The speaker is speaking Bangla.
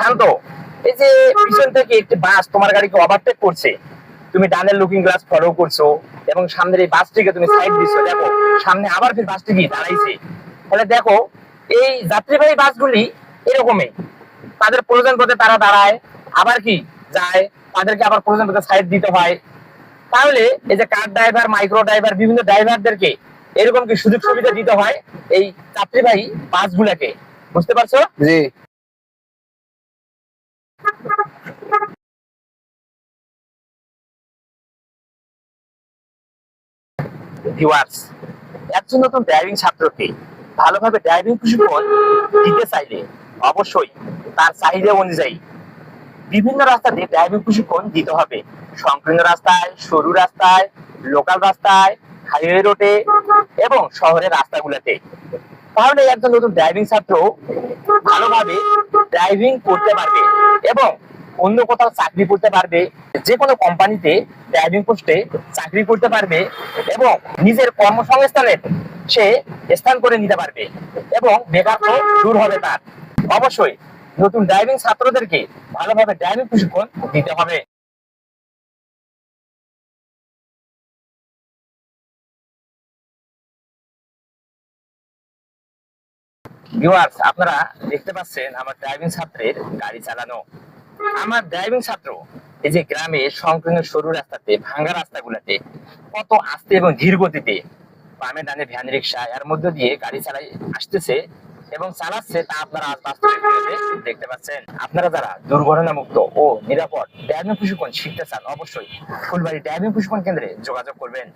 শান্ত। এই যে পিছন থেকে একটি বাস তোমার গাড়িকে ওভারটেক করছে, তুমি ডানের লুকিং গ্লাস ফলো করছ এবং সামনের এই বাসটিকে তুমি সাইড দিচ্ছ দেখো, সামনে আবার বাসটি কি দাঁড়াইছে। তাহলে দেখো, এই যাত্রীবাহী বাসগুলি এরকমই। তাদের প্রয়োজন পথে তারা দাঁড়ায়, আবার কি যায়, তাদেরকে আবার প্রয়োজন পথে সাইড দিতে হয়। তাহলে এই যে কার ড্রাইভার মাইক্রো ড্রাইভার বিভিন্ন ড্রাইভারদেরকে এরকম কি সুযোগ সুবিধা দিতে হয় এই যাত্রীবাহী বাসগুলোকে। বুঝতে পারছ? জি। ভিউয়ার্স একজন নতুন ড্রাইভিং ছাত্রকে ভালোভাবে ড্রাইভিং প্রশিক্ষণ দিতে চাইলে অবশ্যই তার চাহিদা অনুযায়ী বিভিন্ন রাস্তা দিয়ে ড্রাইভিং প্রশিক্ষণ দিতে হবে। সংকীর্ণ রাস্তায়, সরু রাস্তায় লোকাল রাস্তায় হাইওয়ে রোডে এবং শহরের রাস্তাগুলোতে। তাহলে একজন নতুন ড্রাইভিং ছাত্র ভালোভাবে ড্রাইভিং করতে পারবে এবং অন্য কোথাও চাকরি করতে পারবে, যে কোনো কোম্পানিতে ড্রাইভিং পোস্টে চাকরি করতে পারবে এবং নিজের কর্মসংস্থানের সে স্থান করে নিতে পারবে এবং বেকারত্ব দূর হবে তার। অবশ্যই নতুন ড্রাইভিং ছাত্রদেরকে ভালোভাবে ড্রাইভিং প্রশিক্ষণ দিতে হবে। আপনারা দেখতে পাচ্ছেন আমার ড্রাইভিং ছাত্রের গাড়ি চালানো। আমার ড্রাইভিং ছাত্র, এই যে গ্রামে সংকীর্ণ সরু রাস্তাতে, ভাঙ্গা রাস্তাগুলোতে, কত আস্তে এবং ধীর গতিতে বামে ডানে ভ্যান রিক্সা, এর মধ্যে দিয়ে গাড়ি চালাই আসতেছে এবং চালাচ্ছে তা আপনারা আজ বাস্তবে দেখতে পাচ্ছেন। আপনারা যারা দুর্ঘটনা মুক্ত ও নিরাপদ ড্রাইভিং প্রশিক্ষণ শিখতে চান, অবশ্যই ফুলবাড়ি ড্রাইভিং প্রশিক্ষণ কেন্দ্রে যোগাযোগ করবেন।